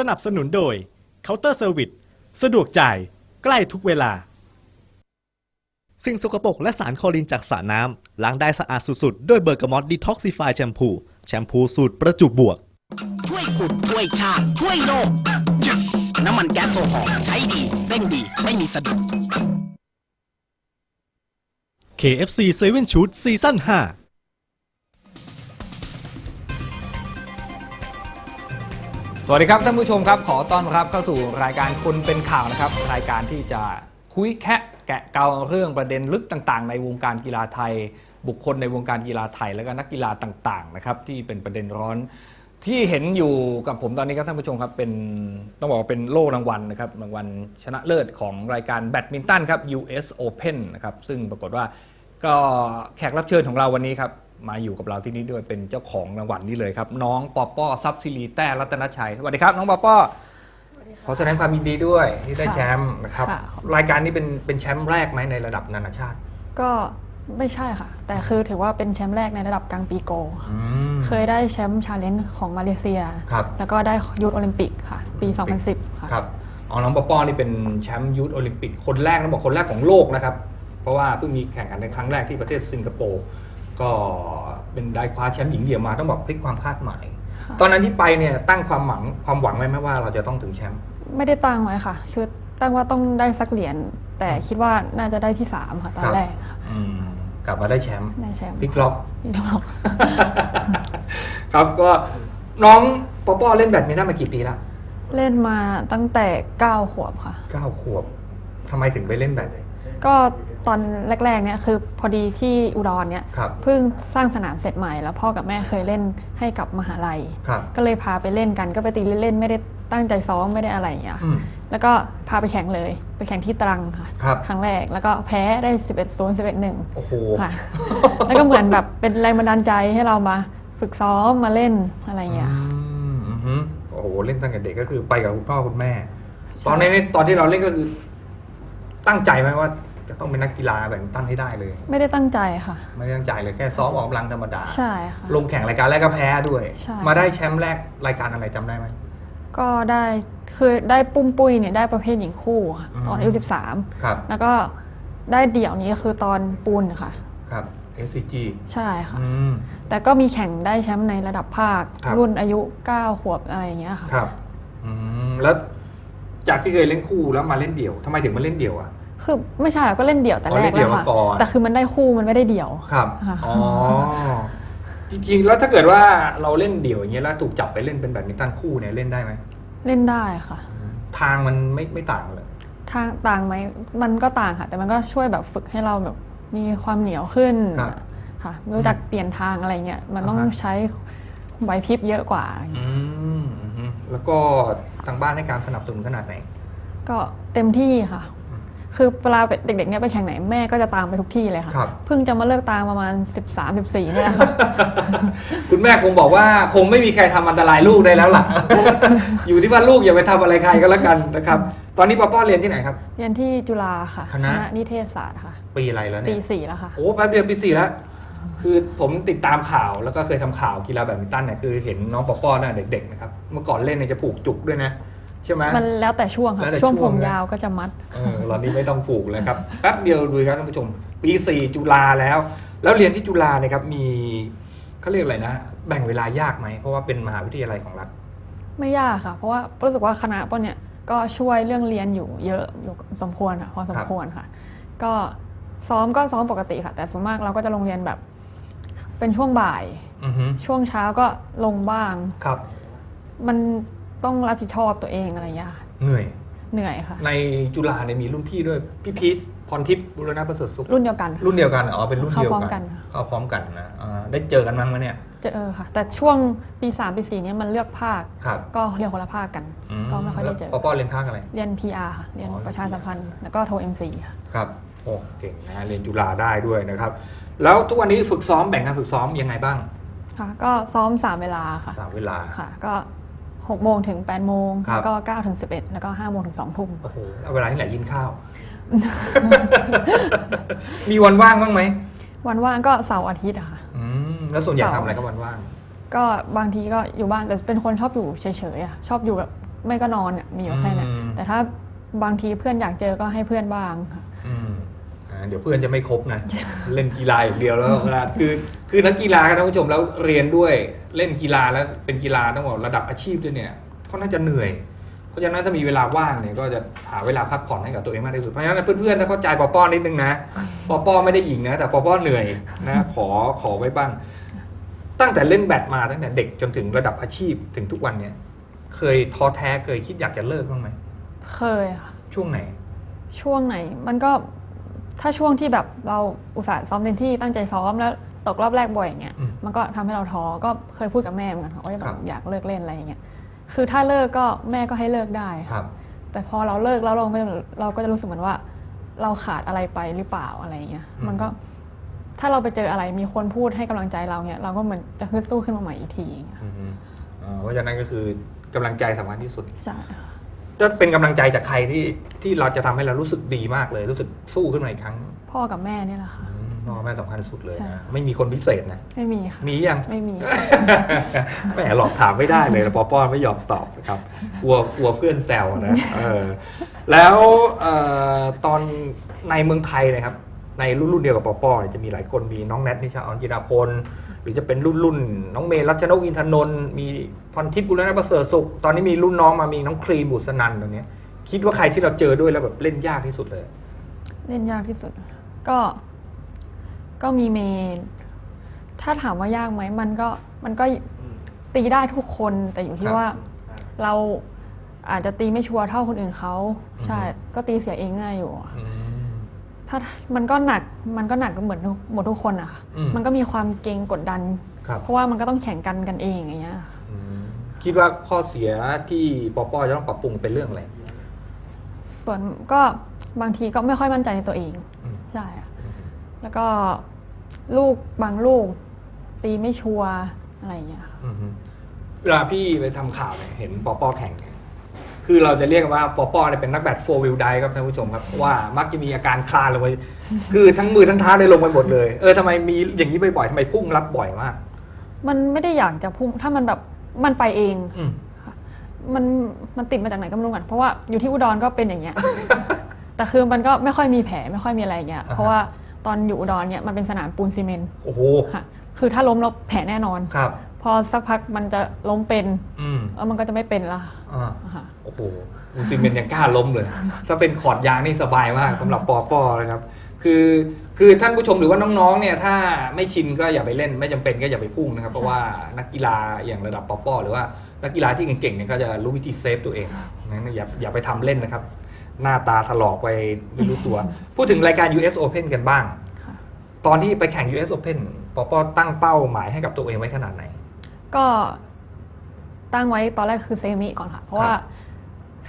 สนับสนุนโดยเคาน์เตอร์เซอร์วิสสะดวกจ่าย ใกล้ทุกเวลา สิ่งสกปรกและสารคลอรินจากสระน้ำล้างได้สะอาดสุดๆ ด้วยเบอร์กามอตดีท็อกซิฟายแชมพู แชมพูสูตรประจุบวก ช่วยขุดช่วยชาติช่วยโลกน้ำมันแก๊สโซฮอล์ใช้ดีเร่งดีไม่มีสะดุด KFC 7 Shoot ซีซั่น5 สวัสดีครับท่านผู้ชมครับ ขอต้อนรับเข้าสู่รายการคนเป็นข่าวนะครับ รายการที่จะคุยแคะแกะเกาเรื่องประเด็นลึกต่างๆ ในวงการกีฬาไทย บุคคลในวงการกีฬาไทย และก็นักกีฬาต่างๆนะครับที่เป็นประเด็นร้อนที่เห็นอยู่กับผมตอนนี้ครับท่านผู้ชมครับเป็นต้องบอกว่าเป็นโล่รางวัลนะครับรางวัลชนะเลิศของรายการแบดมินตันครับ US Open นะครับซึ่งปรากฏว่าก็แขกรับเชิญของเราวันนี้ครับ มาอยู่กับเราที่นี่ด้วยเป็นเจ้าของรางวัลนี้เลยครับ น้องปอป้อซับซิลีแต้รัตนชัยสวัสดีครับ น้องปอป้อขอแสดงความยินดีด้วยที่ได้แชมป์นะครับ ค่ะ รายการนี้เป็นเป็นแชมป์แรกไหมในระดับนานาชาติก็ไม่ใช่ค่ะ แต่คือถือว่าเป็นแชมป์แรกในระดับกลางปีโกค่ะอืมเคยได้แชมป์ชาเลนจ์ของมาเลเซีย ครับ แล้วก็ได้ยูทโอลิมปิกค่ะ ปี 2010 ค่ะ ครับอ๋อน้องปอป้อนี่เป็นแชมป์ยูทโอลิมปิกคนแรกต้องบอกคนแรกของโลกนะครับ เพราะว่าเพิ่งมีแข่งขันในครั้งแรกที่ประเทศสิงคโปร์ ก็เป็นได้คว้าแชมป์หญิงเดี่ยวมาต้องบอกพลิกความคาดหมายค่ะตอนนั้นที่ไปเนี่ยตั้งความหวังความหวังไว้ไหมว่าเราจะต้องถึงแชมป์ไม่ได้ตั้งไว้ค่ะ คือตั้งว่าต้องได้สักเหรียญแต่คิดว่าน่าจะได้ที่3ค่ะตอนแรกค่ะอืมกลับมาได้แชมป์ได้แชมป์พลิกล็อกพลิกล็อกครับก็น้องปอป้อเล่นแบดมินตันมากี่ปีแล้วเล่นมาตั้งแต่ 9 ขวบค่ะ เก้าขวบทำไมถึงไปเล่นแบดก็ ตอนแรกๆเนี่ยคือพอดีที่อุดรเนี่ยครับเพิ่งสร้างสนามเสร็จใหม่แล้วพ่อกับแม่เคยเล่นให้กับมหาลัย ครับก็เลยพาไปเล่นกันก็ไปตีเล่นๆไม่ได้ตั้งใจซ้อมไม่ได้อะไรอย่างเงี้ยอืม แล้วก็พาไปแข่งเลย ไปแข่งที่ตรังค่ะครับ ครั้งแรกแล้วก็แพ้ได้ 11 0 11 1โอ้โหค่ะ แล้วก็เหมือนแบบเป็นแรงบันดาลใจให้เรามาฝึกซ้อมมาเล่นอะไรอย่างเงี้ยอืมอือหือโอ้โห เล่นตั้งแต่เด็กก็คือไปกับคุณพ่อคุณแม่ใช่ตอนนี้ตอนที่เราเล่นก็คือ ตั้งใจไหมว่า จะต้องเป็นนักกีฬาแบดมินตันให้ได้เลย ไม่ได้ตั้งใจค่ะ ไม่ได้ตั้งใจเลยแค่ซ้อมออกกำลังธรรมดา ใช่ค่ะ ลงแข่งรายการแรกก็แพ้ด้วย ใช่ มาได้แชมป์แรกรายการอะไรจำได้ไหม ก็ได้คือได้ปุ้มปุ้ยเนี่ยได้ประเภทหญิงคู่ค่ะอืมตอนอายุครับ13แล้วก็ได้เดี่ยวนี้คือตอนปูนค่ะ ครับ SCG ใช่ค่ะ อืม แต่ก็มีแข่งได้แชมป์ในระดับภาคครับ รุ่นอายุ 9 ขวบอะไรอย่างเงี้ยค่ะ ครับอืมแล้วจากที่เคยเล่นคู่แล้วมาเล่นเดี่ยวทำไมถึงมาเล่นเดี่ยวอะ คือไม่ใช่อะก็เล่นเดี่ยวแต่อ๋อแรเล่กนเดี่แล้ยววค่ะมาก่อน แต่คือมันได้คู่มันไม่ได้เดี่ยว ครับค่ะ อ๋อจริงๆแล้วถ้าเกิดว่าเราเล่นเดี่ยวอย่างเงี้ยแล้วถูกจับไปเล่นเป็นแบดมินตันคู่เนี่ยเล่นได้ไหมเล่นได้ค่ะ ทางมันไม่ไม่ต่างเลย ทางต่างไหมมันก็ต่างค่ะ แต่มันก็ช่วยแบบฝึกให้เราแบบมีความเหนียวขึ้นครับค่ะรู้จักเปลี่ยนทางอะไรเงี้ยมันต้องอ่าฮะ ใช้ไหวพริบเยอะกว่า อืมอือฮึแล้วก็ทางบ้านให้การสนับสนุนขนาดไหน ก็เต็มที่ค่ะ คือเวลาเด็กๆเนี่ยไปแข่งไหนแม่ก็จะตามไปทุกที่เลยค่ะ ครับ เพิ่งจะมาเลิกตามประมาณ 13 14นี่แหละค่ะ คุณแม่คงบอกว่าคงไม่มีใครทำอันตรายลูกได้แล้วล่ะ อยู่ที่ว่าลูกอย่าไปทำอะไรใครก็แล้วกันนะครับ ตอนนี้ป้าป้อเรียนที่ไหนครับ เรียนที่จุฬาค่ะคณะ นิเทศศาสตร์ค่ะ ปีอะไรแล้วปีเนี่ย สี่แล้วค่ะ โอ้แป๊บเดียวปีสี่แล้ว คือผมติดตามข่าวแล้วก็เคยทำข่าวกีฬาแบดมินตันเนี่ยคือเห็นน้องปอป้อน่ะเด็กๆนะครับ เมื่อก่อนเล่นเนี่ยจะผูกจุกด้วยนะ ใช่ไหมมันแล้วแต่ช่วงค่ะแล้วแต่ช่วงช่ผวงมนะยาวก็จะมัดเออตอนนี้ไม่ต้องผูกเลยครับแป๊บเดียวดูครับท่านผู้ชม ปีสี่จุฬาแล้ว แล้วเรียนที่จุฬาเนี่ยครับมีเขาเรียกอะไรนะ แบ่งเวลายากไหม เพราะว่าเป็นมหาวิทยาลัยของรัฐ ไม่ยากค่ะ เพราะว่ารู้สึกว่าคณะป้นเนี่ยก็ช่วยเรื่องเรียนอยู่เยอะอยู่สมควรค่ะพอสมควรค่ะ ก็ซ้อมก็ซ้อมปกติค่ะ แต่ส่วนมากเราก็จะลงเรียนแบบ เป็นช่วงบ่ายอือฮึช่วงเช้าก็ลงบ้างครับ มัน ต้องรับผิดชอบตัวเองอะไรอย่างเงี้ยค่ะเหนื่อย เหนื่อยค่ะ ในจุฬาเนี่ยมีรุ่นพี่ด้วย พี่พีชพรทิพย์บุรณะประเสริฐสุข รุ่นเดียวกันรุ่นเดียวกัน อ๋อ เป็นรุ่นเดียวเข้าพร้อมกักันนค่ะเข้าพร้อมกันนะอ่าได้เจอกันมั้งไหมเนี่ย เจอเออค่ะ แต่ช่วงปีสามปีสี่เนี่ยมันเลือกภาค ครับก็เรียนคนละภาคกัน ก็ไม่ค่อยได้เจอ แล้วปอป้อเรียนภาคอะไร เรียน PR ค่ะเรียนอ๋อ ประชาสัมพันธ์ แล้วก็โท MC ค่ะ ครับ โอ้เก่งนะ เรียนจุฬาได้ด้วยนะครับ แล้วทุกวันนี้ฝึกซ้อมแบ่งการฝึกซ้อมยังไงบ้างค่ะ ก็ซ้อม 3 เวลาค่ะสามเวลา ค่ะ ก็ 6โมงถึง8โมงครับ แล้วก็9ถึง11 แล้วก็5โมงถึง2ทุ่ม โอ้โหเอาเวลาที่ไหนกินข้าว มีวันว่างบ้างไหมวันว่างก็เสาร์อาทิตย์อะค่ะ อืมแล้วส่วนใหญ่เสาร์ทำอะไรครับวันว่าง ก็บางทีก็อยู่บ้านแต่เป็นคนชอบอยู่เฉยๆอะชอบอยู่แบบไม่ก็นอนเนี่ยมีอยู่แค่เนี้ยอืม แต่ถ้าบางทีเพื่อนอยากเจอก็ให้เพื่อนบ้างค่ะอืมอ่า เดี๋ยวเพื่อนจะไม่ครบนะ เล่นกีฬาอย่างเดียวแล้วนะคือคือนักกีฬาครับท่านผู้ชมแล้วเรียนด้วยเล่นกีฬาแล้วเป็นกีฬาต้องบอกระดับอาชีพด้วยเนี่ยก็น่าจะเหนื่อยเพราะฉะนั้นถ้ามีเวลาว่างเนี่ยก็จะหาเวลาพักผ่อนให้กับตัวเองมากที่สุดเพราะฉะนั้นเพื่อนๆถ้าเข้าใจปอป้อนิดนึงนะปอป้อไม่ได้หญิงนะ แต่ปอป้อเหนื่อยนะขอขอไว้บ้าง ตั้งแต่เล่นแบดมาตั้งแต่เด็กจนถึงระดับอาชีพถึงทุกวันเนี่ย เคยท้อแท้เคยคิดอยากจะเลิกบ้างไหมเคยค่ะช่วงไหน ช่วงไหนมันก็ ถ้าช่วงที่แบบเราอุตส่าห์ซ้อมเต็มที่ตั้งใจซ้อมแล้วตกรอบแรกบ่อยอย่างเงี้ยอืมมันก็ทำให้เราท้อก็เคยพูดกับแม่เหมือนกันค่ะว่าแบครับบ อยากเลิกเล่นอะไรอย่างเงี้ยคือถ้าเลิกก็แม่ก็ให้เลิกได้ครับ แต่พอเราเลิกแล้วเราก็เราก็จะรู้สึกเหมือนว่า เราขาดอะไรไปหรือเปล่าอะไรอย่างเงี้ยอืม มันก็ถ้าเราไปเจออะไรมีคนพูดให้กำลังใจเราเนี่ยเราก็เหมือนจะฮึดสู้ขึ้นมาใหม่อีกทีอย่างเงี้ยอืมอ่าเพราะฉะนั้นก็คือกำลังใจสำคัญที่สุด ใช่ค่ะ จะเป็นกำลังใจจากใครที่ที่เราจะทำให้เรารู้สึกดีมากเลย รู้สึกสู้ขึ้นมาอีกครั้งพ่อกับแม่เนี่ยแหละค่ะอืมพ่อแม่สำคัญสุดเลยใช่ นะไม่มีคนพิเศษนะ ไม่มีค่ะมียัง ไม่มี แหมหลอกถามไม่ได้เลยนะปอป้อนไม่ยอมตอบนะครับกลัวกลัวเพื่อนแซวนะเออแล้วเอ่อตอนในเมืองไทยนะครับ ในรุ่นรุ่นเดียวกับปอป้อเนี่ยจะมีหลายคนมีน้องแนทนิชาออนจินาพล หรือจะเป็นรุ่นรุ่นน้องเมย์รัชนกอินทนนท์มีพรทิพย์บุรณะประเสริฐสุข ตอนนี้มีรุ่นน้องมามีน้องครีมบุษนันตรงนี้ยคิดว่าใครที่เราเจอด้วยแล้วแบบเล่นยากที่สุดเลย เล่นยากที่สุด ก็ ก็มีเมนถ้าถามว่ายากไหมมันก็มันก็ตีได้ทุกคนแต่อยู่คที่รับว่าเราอาจจะตีไม่ชัวร์เท่าคนอื่นเขาใช่อือฮึก็ตีเสียเองง่ายอยู่อืม ถ้ามันก็หนักมันก็หนักเหมือนทุกหมดทุกคนอะค่ะอืม มันก็มีความเกรงกดดัน ครับ เพราะว่ามันก็ต้องแข่งกันกันเองอย่างเงี้ยอืมคิดว่าข้อเสียที่ปอป้อจะต้องปรับปรุงเป็นเรื่องอะไร ส่วนก็บางทีก็ไม่ค่อยมั่นใจในตัวเองอืม ใช่อะแล้วก็ลูกบางลูก ตีไม่ชัวร์อะไรอย่างเงี้ยค่ะ อืมฮึเวลาพี่ไปทำข่าวเนี่ยเห็นปอปอแข่งเนี่ย คือเราจะเรียกว่าปอปอเนี่ยเป็นนักแบดโฟวิลไดครับท่านผู้ชมครับเพราะว่ามักจะมีอาการคลานลงไปคือทั้งมือทั้งเท้าได้ลงไปหมดเลย เออทำไมมีอย่างนี้บ่อยๆทำไมพุ่งรับบ่อยมาก มันไม่ได้อยากจะพุ่งถ้ามันแบบมันไปเองอืม มันมันติดมาจากไหนก็ไม่รู้กันเพราะว่าอยู่ที่อุดรก็เป็นอย่างเงี้ย แต่คือมันก็ไม่ค่อยมีแผลไม่ค่อยมีอะไรอย่างเงี้ยอ่าฮะเพราะว่าตอนอยู่อุดรเนี่ยมันเป็นสนามปูนซีเมนต์โอ้โหค่ะคือถ้าล้มแล้วแผลแน่นอน ครับ พอสักพักมันจะล้มเป็นอืม แล้วมันก็จะไม่เป็นละอ่า ค่ะโอ้โหมูซิเมนยังกล้าล้มเลย ถ้าเป็นขอดยางนี่สบายมากสำหรับปอปอนะครับ คือคือท่านผู้ชมหรือว่าน้องๆเนี่ยถ้าไม่ชินก็อย่าไปเล่นไม่จำเป็นก็อย่าไปพุ่งนะครับ เพราะว่านักกีฬาอย่างระดับปอปอหรือว่านักกีฬาที่เก่งๆเนี่ยก็จะรู้วิธีเซฟตัวเองนั้นอย่าอย่าไปทำเล่นนะครับ หน้าตาถลอกไปไม่รู้ตัว พูดถึงรายการ US Open กันบ้างค่ะตอนที่ไปแข่ง US Open ปอปอตั้งเป้าหมายให้กับตัวเองไว้ขนาดไหน ก็ตั้งไว้ตอนแรกคือเซมิก่อนค่ะ เพราะครับว่า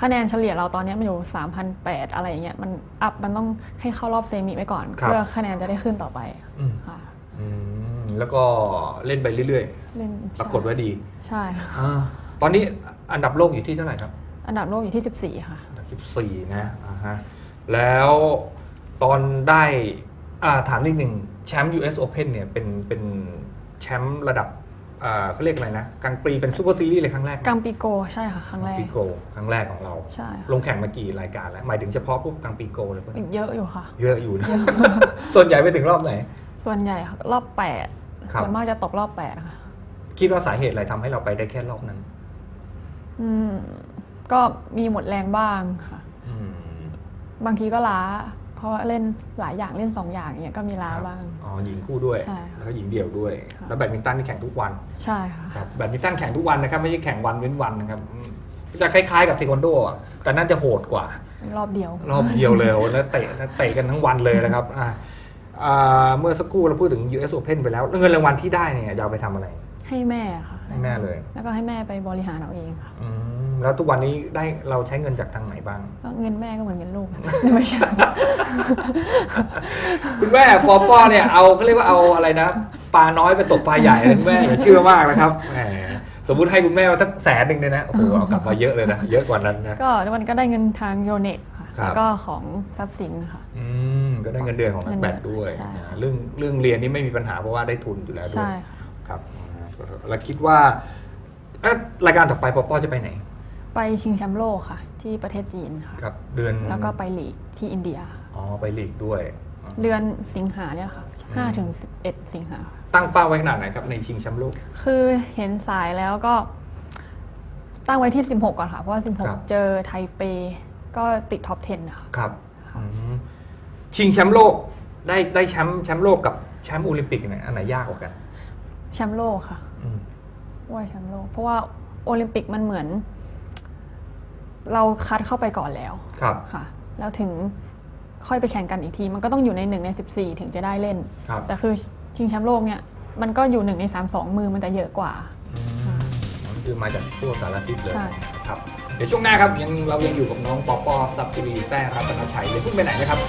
คะแนนเฉลี่ยเราตอนเนี้ยมันอยู่3,008อะไรอย่างเงี้ยมันอัพมันต้องให้เข้ารอบเซมิไว้ก่อน ครับ เพื่อคะแนนจะได้ขึ้นต่อไปอืมค่ะ อืมแล้วก็เล่นไปเรื่อยเล่นๆ ปรากฏว่าดีใช่ค่ะอาตอนนี้อันดับโลกอยู่ที่เท่าไหร่ครับ อันดับโลกอยู่ที่ 14 ค่ะ อันดับ14นะอ่าฮะแล้วตอนได้อ่าถามนิดหนึ่งแชมป์ US Open เนี่ยเป็นเป็นแชมป์ระดับอ่า เขาเรียกอะไรนะกลางปีเป็นซูเปอร์ซีรีส์เลยครั้งแรกกังปีโกใช่ค่ะ ครั้งแรกปีโกครั้งแรกของเรา ใช่ค่ะลงแข่งมากี่รายการแล้ว หมายถึงเฉพาะพวกกลางปีโกเลยปะเยอะอยู่ค่ะ เยอะอยู่นะ ส่วนใหญ่ไปถึงรอบไหน ส่วนใหญ่รอบครับ8ส่วนมากจะตกรอบ8ค่ะ คิดว่าสาเหตุอะไรทำให้เราไปได้แค่รอบนั้น อืม ก็มีหมดแรงบ้างค่ะอืมบางทีก็ล้า เพราะว่าเล่นหลายอย่างเล่น 2 อย่างเนี่ยก็มีล้าครับบ้าง อ๋อหญิงคู่ด้วยใช่ค่ะแล้วก็หญิงเดี่ยวด้วย ค่ะ แล้วแบดมินตันนี่แข่งทุกวันใช่ค่ะ ครับแบดมินตันแข่งทุกวันนะครับไม่ใช่แข่งวันเว้นวันนะครับอืมจะคล้ายๆกับเทควันโดอะแต่น่าจะโหดกว่า รอบเดียว รอบเดียวเลยโอ้แล้วเตะแล้วเตะกันทั้งวันเลยนะครับอ่าอ่าเมื่อสักครู่เราพูดถึง US Open ไปแล้วแล้วเงินรางวัลที่ได้เนี่ยจะเอาไปทำอะไรให้แม่ค่ะ ให้แม่เลย แล้วก็ให้แม่ไปบริหารเอาเองค่ะ อืม แล้วทุกวันนี้ได้เราใช้เงินจากทางไหนบ้าง ก็เงินแม่ก็เหมือนเงินลูกนะไม่ใช่ คุณแม่ปอป้อเนี่ยเอาเขาเรียกว่าเอาอะไรนะปลาน้อยไปตกปลาใหญ่เลยคุณแม่อย่าเชื่อมากนะครับแหมสมมุติให้คุณแม่มาสักแสนหนึ่งเนี่ยนะโอ้โหเอากลับมาเยอะเลยนะเยอะกว่านั้นนะก็วันก็ได้เงินทางโยเน็กค่ะครับแล้วก็ของทรัพย์สินค่ะอืมก็ได้เงินเดือนของนักแบดด้วยใช่อ่าเรื่องเรื่องเรียนนี่ไม่มีปัญหาเพราะว่าได้ทุนอยู่แล้วด้วใช่ยค่ะครับอ่าแล้วคิดว่าเอ๊ะรายการต่อไปปอป้อจะไปไหน ไปไปชิงแชมป์โลกค่ะ ที่ประเทศจีนค่ะ ครับเดือนแล้วก็ไปลีกที่อินเดีย อ๋อไปลีกด้วย เดือนสิงหาเนี่ยค่ะ5ถึง11 สิงหาค่ะตั้งเป้าไว้ขนาดไหนครับในชิงแชมป์โลก คือเห็นสายแล้วก็ ตั้งไว้ที่ 16ก่อนค่ะ เพราะว่า ครับ 16 เจอไทเป ก็ติดท็อป 10นะคะ ครับอืมชิงแชมป์โลกได้ได้แชมป์แชมป์โลกกับแชมป์โอลิมปิกเนี่ยอันไหนยากกว่ากันแชมป์โลกค่ะ อืมว่าแชมป์โลก เพราะว่าโอลิมปิกมันเหมือน เราคัดเข้าไปก่อนแล้วครับค่ะ แล้วถึงค่อยไปแข่งกันอีกที มันก็ต้องอยู่ในหนึ่งใน14 ถึงจะได้เล่น ครับแต่คือชิงแชมป์โลกเนี่ยมันก็อยู่หนึ่งใน3 2มือมันจะเยอะกว่าอืมมันคือมาจากทั่วสารทิศเลยใช่ ครับเดี๋ยวช่วงหน้าครับยังเรายังอยู่กับน้องปอปอซับซิรีแต้รัตนชัยอย่าเพิ่งไปไหนนะครับ